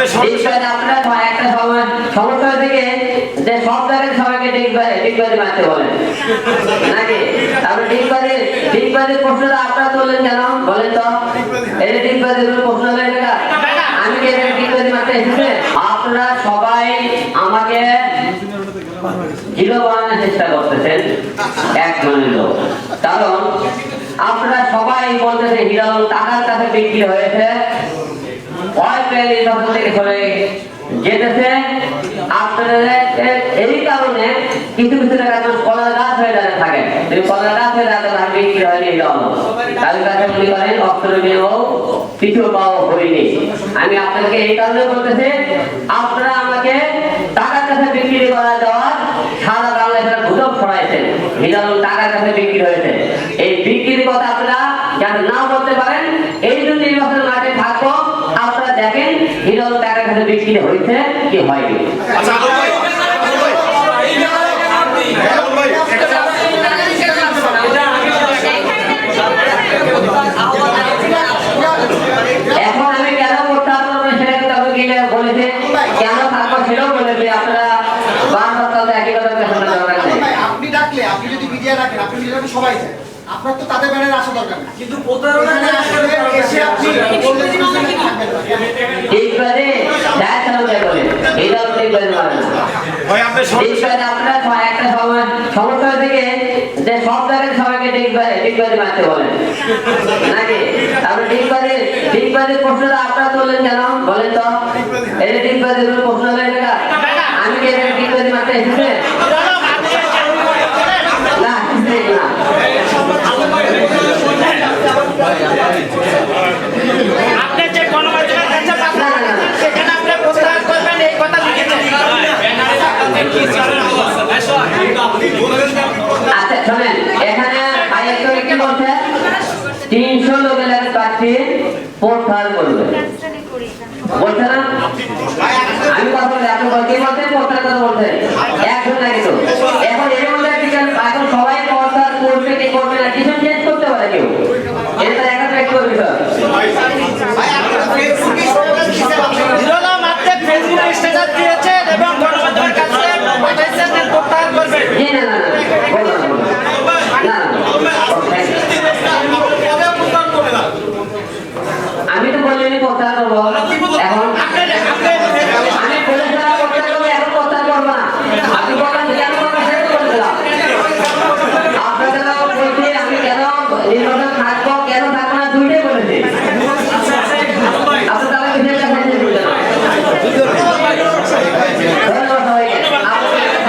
আপনার ঠিক আপনারা একটা সময় সমস্যা থেকে যে সব জায়গায় সবাইকে ডিগবাজি ডিগবাজি মারতে বলেন। নাকি? তারপরে ডিগবাজি ডিগবাজি প্রশ্নটা আপনারা তুললেন কেন? বলেন তো। এই যে প্রশ্ন হলেন এটা আমি কি এখানে ডিগবাজি মারতে এসেছে? আপনারা সবাই আমাকে জিরো বানানোর চেষ্টা করতেছেন। একজনের লোক। কারণ আপনারা সবাই বলতেছে হিরালম টাকার কাছে বিক্রি হয়েছে। এই কারণে কিছু থাকে কাছে হয়নি। আমি আপনাকে এই কারণে বলতেছি আপনারা আমাকে টাকার কাছে বিক্রি করা দেওয়ার সারা বাংলায় তারা গুজব ছড়াইছেন হিরালম টাকার কাছে বিক্রি হয়েছে এই বিক্রির কথা আপনারা যাতে না বলতে পারেন এই জন্য নির্বাচন মাঠে থাকব আপনারা দেখেন হিরালম কাছে হয়েছে কি হয়নি আচ্ছা হ্যাঁ, এখন আমি কেন সেটা কিন্তু আপনি গিয়ে বলেছে। কেন থাকব সেটাও বলেছে আপনারা বারবার তাদের একই কথা আপনি ডাকলে আপনি যদি মিডিয়া রাখেন আপনি মিডিয়া সবাই যায় আপনার তো তাদের ব্যানারে আসা দরকার কিন্তু প্রতারণা এসে আপনি বললে থাকবেন না। ঠিক করে যা চালু বলে এটাও ঠিক করে মারে না আপনার আছে আপনারা সমস্যা থেকে সব জায়গায় সবাইকে নাকি? প্রশ্ন হলেন এটা আমি কি এখানে ডিগবাজি মারতে এসেছে না এসেছে না আপনি যে গণমাধ্যমের কাছে পাঠান, সেখানে আপনি প্রত্যাহার করবেন এই কথা লিখেছেন আচ্ছা শোনেন এখানে আরেকটা কি বলছে তিনশো একটা প্রত্যাহার করবে বলছে না আমি কথা বলি আপনি বল- কে বলছেন প্রত্যাহার কথা বলছেন একজন না কিন্তু এখন এর মধ্যে কি জানেন? এখন সবাই প্রত্যাহার করবে কি করবে না কিছু চেঞ্জ করতে পারে কেউ এটা একটা ব্যক্তিগত বিষয় ভাই আপনারা ফেসবুকে সবাই হিসাব আপনি বিরোধা মাত্র ফেসবুক স্ট্যাটাস দিয়েছেন এবং গণমাধ্যমের কাছে পাঠাইছেন যে প্রত্যাহার করবেন জি না না না বলো না বলো না। না না Okay. আমি তো বলিনি প্রত্যাহার করব এখন আমি বলেছিলাম প্রত্যাহার করব এখন প্রত্যাহার করব না আপনি বলেন কেন করবেন সেটা তো বলেছিলাম আপনাদের বলছি আমি কেন নির্বাচন থাকব কেন থাকব না দুইটাই বলেছি আপনি তাহলে বিষয়টা বুঝতে বুঝলেন না। ধন্যবাদ সবাইকে আপনাদের-